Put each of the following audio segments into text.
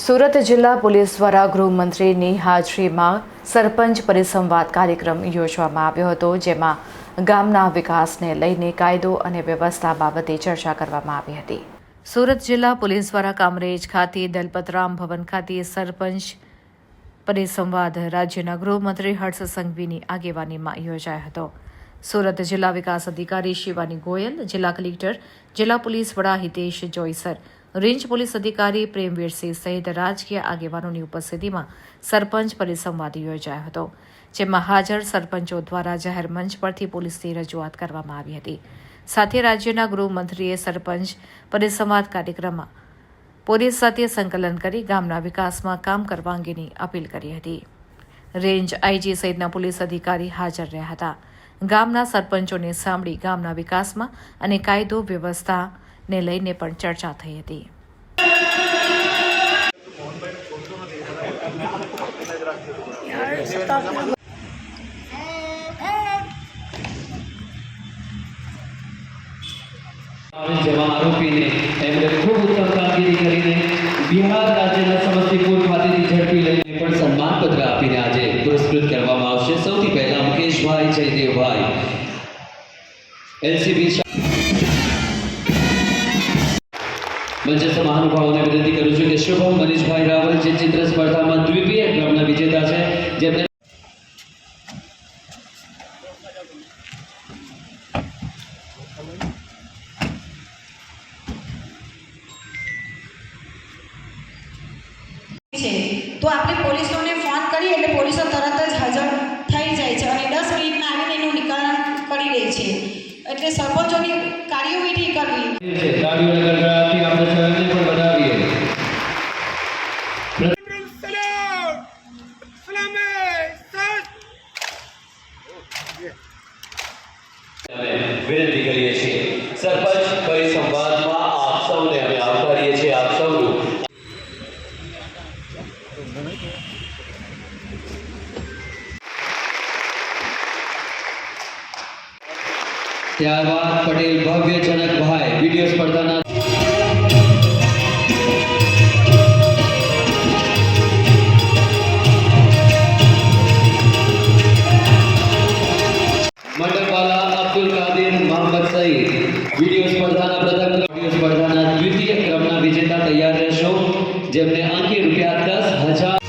સુરત જિલ્લા પોલીસ દ્વારા ગૃહમંત્રીની હાજરીમાં સરપંચ પરિસંવાદ કાર્યક્રમ યોજવામાં આવ્યો હતો, જેમાં ગામના વિકાસને લઈને કાયદો અને વ્યવસ્થા બાબતે ચર્ચા કરવામાં આવી હતી. સુરત જિલ્લા પોલીસ દ્વારા કામરેજ ખાતે દલપતરામ ભવન ખાતે સરપંચ પરિસંવાદ રાજ્યના ગૃહમંત્રી હર્ષ સંઘવીની આગેવાનીમાં યોજાયો હતો. સુરત જિલ્લા વિકાસ અધિકારી શિવાની ગોયલ, જિલ્લા કલેક્ટર, જિલ્લા પોલીસ વડા હિતેશ જોઈસર રેન્જ પોલીસ અધિકારી પ્રેમવીરસિંહ સહિત રાજકીય આગેવાનોની ઉપસ્થિતિમાં સરપંચ પરિસંવાદ યોજાયો હતો, જેમાં હાજર સરપંચો દ્વારા જાહેર મંચ પરથી પોલીસની રજૂઆત કરવામાં આવી હતી. સાથે રાજ્યના ગૃહમંત્રીએ સરપંચ પરિસંવાદ કાર્યક્રમમાં પોલીસ સાથે સંકલન કરી ગામના વિકાસમાં કામ કરવા અંગેની અપીલ કરી હતી. રેન્જ આઈજી સહિતના પોલીસ અધિકારી હાજર રહ્યા હતા. ગામના સરપંચોને સાંભળી ગામના વિકાસમાં અને કાયદો વ્યવસ્થાને લઈને પણ ચર્ચા થઈ હતી. જેવા આરોપીને એમણે ખૂબ ઉત્તમ કામગીરી કરીને બિહાર મહાનુભાવોને વિનંતી કરું છું કે શુભમ મનીષભાઈ રાવલ જે ચિત્ર સ્પર્ધામાં દ્વિતીય ક્રમના વિજેતા છે જેમને તો આપણે પોલીસોને ફોન કરીએ એટલે પોલીસો તરત જ હાજર થઈ જાય છે અને દસ મિનિટમાં આવીને એનું નિકાલ કરી દે છે. એટલે સરપંચોની કાર્યવાહી કરવી. વિનંતી કરીએ છીએ. સરપંચ પરિસંવાદમાં આપ સૌને અમે આવકારીએ છીએ, આપ સૌનું. ત્યારબાદ પટેલ ભવ્ય જનકભાઈ વીડિયો સ્પર્ધાના જેમને અંકી રૂપિયા દસ હજાર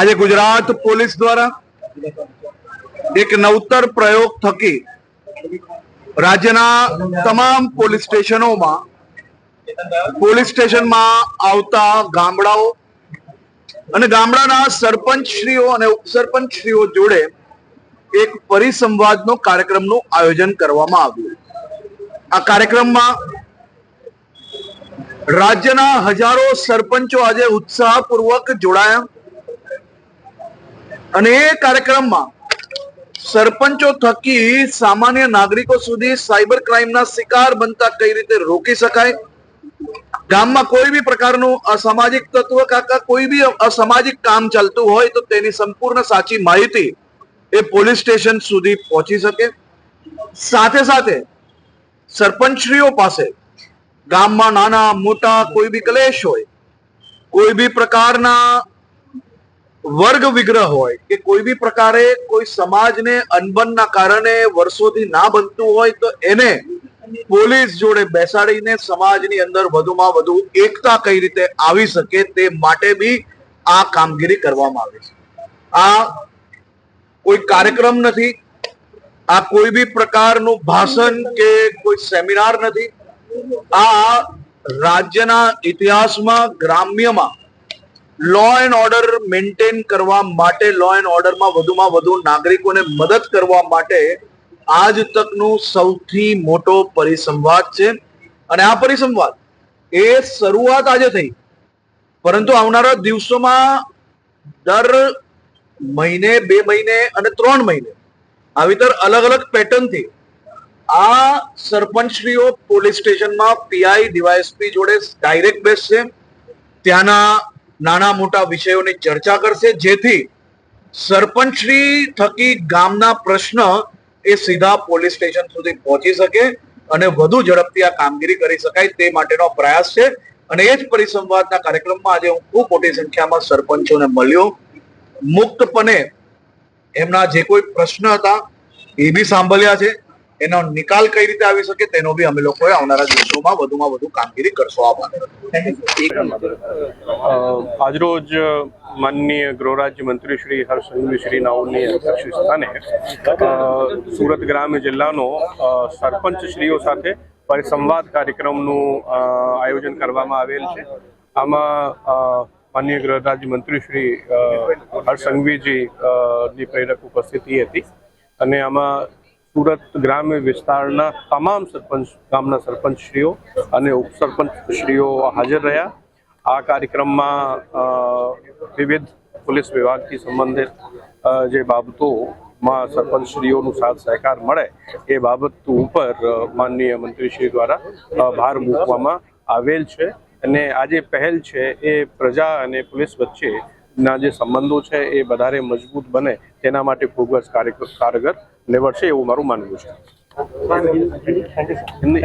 આજે ગુજરાત પોલીસ દ્વારા એક નવતર પ્રયોગ થકી રાજ્યના તમામ પોલીસ સ્ટેશનોમાં, પોલીસ સ્ટેશનમાં આવતા ગામડાઓ અને ગામડાના સરપંચશ્રીઓ અને ઉપસરપંચશ્રીઓ જોડે એક પરિસંવાદનો કાર્યક્રમનું આયોજન કરવામાં આવ્યું. આ કાર્યક્રમમાં રાજ્યના હજારો સરપંચો આજે ઉત્સાહપૂર્વક જોડાયા. અને એ કાર્યક્રમમાં સરપંચો થકી સામાન્ય નાગરિકો સુધી સાયબર ક્રાઇમના શિકાર બનતા કઈ રીતે રોકી શકાય? ગામમાં કોઈ બી પ્રકારનું અસામાજિક તત્વ કાકા કોઈ બી અસામાજિક કામ ચાલતું હોય તો તેની સંપૂર્ણ સાચી માહિતી એ પોલીસ સ્ટેશન સુધી પહોંચી શકે. સાથે સાથે સરપંચશ્રીઓ પાસે ગામમાં નાના મોટા કોઈ બી કલેશ હોય, કોઈ બી પ્રકારના વર્ગ વિગ્રહ હોય કે કોઈ બી પ્રકારે કોઈ સમાજને અનબનના કારણે વર્ષોથી ના બનતું હોય તો એને પોલીસ જોડે બેસાડીને સમાજની અંદર વધુમાં વધુ એકતા કઈ રીતે આવી શકે તે માટે બી આ કામગીરી કરવામાં આવે છે. આ કોઈ કાર્યક્રમ નથી, આ કોઈ બી પ્રકારનું ભાષણ કે કોઈ સેમિનાર નથી, આ રાજ્યના ઇતિહાસમાં, ગ્રામ્યમાં લો એન્ડ ઓર્ડર મેન્ટેન કરવા માટે લો એન્ડ ઓર્ડરમાં વધુમાં વધુ નાગરિકોને મદદ કરવા માટે આજ તકનું સૌથી મોટો પરિસંવાદ છે. અને આ પરિસંવાદ એ શરૂઆત આજે થઈ. પરંતુ આવનારા દિવસોમાં દર મહિને, બે મહિને અને ત્રણ મહિને આવી તર અલગ અલગ પેટર્નથી આ સરપંચશ્રીઓ પોલીસ સ્ટેશનમાં પીઆઈ ડીવાયએસપી જોડે ડાયરેક્ટ બેસશે. ત્યાંના નાના મોટા વિષયોની ચર્ચા કરશે, જેથી સરપંચશ્રી થકી ગામના પ્રશ્ન એ સીધા પોલીસ સ્ટેશન સુધી પહોંચી શકે અને વધુ ઝડપથી આ કામગીરી કરી શકાય તે માટેનો પ્રયાસ છે. અને એ જ પરિસંવાદના કાર્યક્રમમાં આજે હું ખૂબ મોટી સંખ્યામાં સરપંચોને મળ્યો. મુક્તપણે એમના જે કોઈ પ્રશ્ન હતા એ બી સાંભળ્યા છે. એનો નિકાલ કઈ રીતે આવી શકે તેનો બી અમે લોકોએ આવનારા દિવસોમાં વધુમાં વધુ કામગીરી કરશો આભાર અ, આજરોજ માનનીય ગૃહરાજ્ય મંત્રી શ્રી હર્ષ શ્રી નાઓની અધ્યક્ષ સ્થાને અ, સુરત ગ્રામ્ય જિલ્લાનો અ, સરપંચશ્રીઓ સાથે પરિસંવાદ કાર્યક્રમનું અ, આયોજન કરવામાં આવેલ છે. આમાં અ, ગૃહ રાજ્ય મંત્રી શ્રી અ, હર્ષ સંઘવીજી ની પ્રેરક ઉપસ્થિતિ હતી. અને આમાં સુરત ગ્રામ્ય વિસ્તારના તમામ સરપંચ ગામના સરપંચશ્રીઓ અને ઉપસરપંચશ્રીઓ હાજર રહ્યા. આ કાર્યક્રમમાં વિવિધ પોલીસ વિભાગથી સંબંધિત જે બાબતોમાં સરપંચશ્રીઓનું સાથ સહકાર મળે એ બાબત ઉપર માનનીય મંત્રીશ્રી દ્વારા ભાર મૂકવામાં આવેલ છે. અને આ જે પહેલ છે એ પ્રજા અને પોલીસ વચ્ચે ના જે સંબંધો છે એ વધારે મજબૂત બને તેના માટે ખૂબ જ કાર્ય કારગર છે એવું મારું માનવું છે. હિન્દી